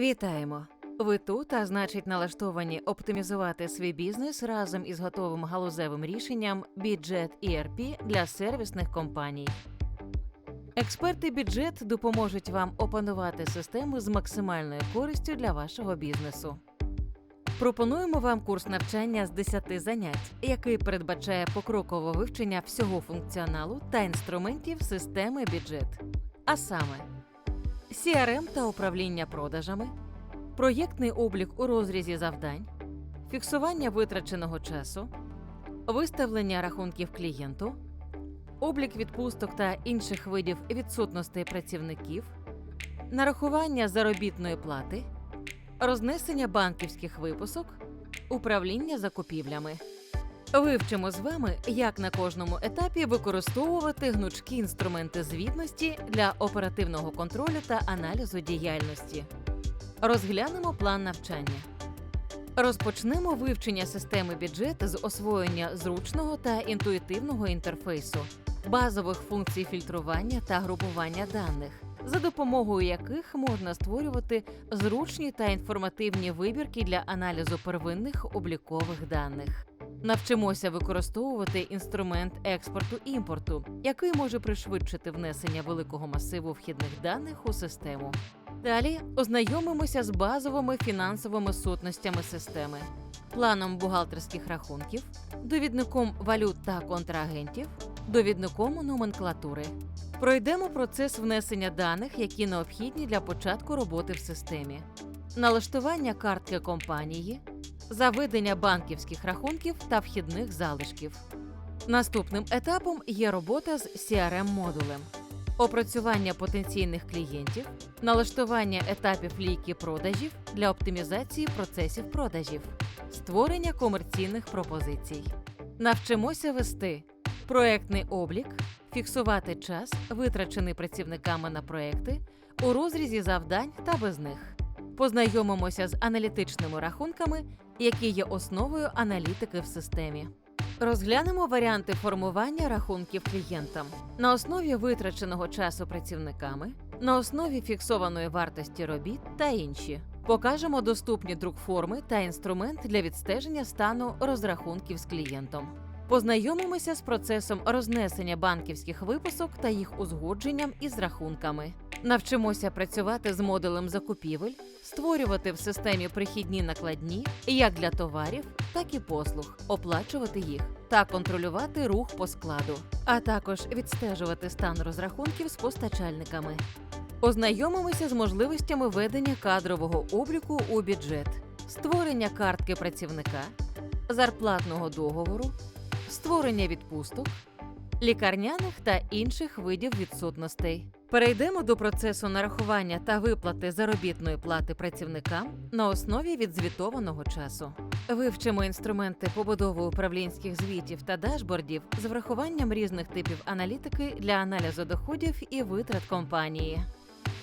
Вітаємо! Ви тут, а значить, налаштовані оптимізувати свій бізнес разом із готовим галузевим рішенням бюджет ERP для сервісних компаній. Експерти бюджет допоможуть вам опанувати систему з максимальною користю для вашого бізнесу. Пропонуємо вам курс навчання з 10 занять, який передбачає покрокове вивчення всього функціоналу та інструментів системи бюджет. А саме CRM та управління продажами, проєктний облік у розрізі завдань, фіксування витраченого часу, виставлення рахунків клієнту, облік відпусток та інших видів відсутностей працівників, нарахування заробітної плати, рознесення банківських випусок, управління закупівлями. Вивчимо з вами, як на кожному етапі використовувати гнучкі інструменти звітності для оперативного контролю та аналізу діяльності. Розглянемо план навчання. Розпочнемо вивчення системи бюджет з освоєння зручного та інтуїтивного інтерфейсу, базових функцій фільтрування та групування даних, за допомогою яких можна створювати зручні та інформативні вибірки для аналізу первинних облікових даних. Навчимося використовувати інструмент експорту-імпорту, який може пришвидшити внесення великого масиву вхідних даних у систему. Далі ознайомимося з базовими фінансовими сутностями системи, планом бухгалтерських рахунків, довідником валют та контрагентів, довідником номенклатури. Пройдемо процес внесення даних, які необхідні для початку роботи в системі, налаштування картки компанії, заведення банківських рахунків та вхідних залишків. Наступним етапом є робота з CRM-модулем, опрацювання потенційних клієнтів, налаштування етапів лійки продажів для оптимізації процесів продажів, створення комерційних пропозицій. Навчимося вести проектний облік, фіксувати час, витрачений працівниками на проекти у розрізі завдань та без них. Познайомимося з аналітичними рахунками, які є основою аналітики в системі. Розглянемо варіанти формування рахунків клієнтам на основі витраченого часу працівниками, на основі фіксованої вартості робіт та інші. Покажемо доступні друкформи та інструмент для відстеження стану розрахунків з клієнтом. Познайомимося з процесом рознесення банківських виписок та їх узгодженням із рахунками. Навчимося працювати з модулем закупівель, створювати в системі прихідні накладні як для товарів, так і послуг, оплачувати їх та контролювати рух по складу, а також відстежувати стан розрахунків з постачальниками. Ознайомимося з можливостями ведення кадрового обліку у бюджет, створення картки працівника, зарплатного договору, створення відпусток, лікарняних та інших видів відсутностей. Перейдемо до процесу нарахування та виплати заробітної плати працівникам на основі відзвітованого часу. Вивчимо інструменти побудови управлінських звітів та дашбордів з врахуванням різних типів аналітики для аналізу доходів і витрат компанії.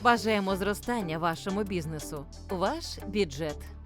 Бажаємо зростання вашому бізнесу. Ваш бюджет.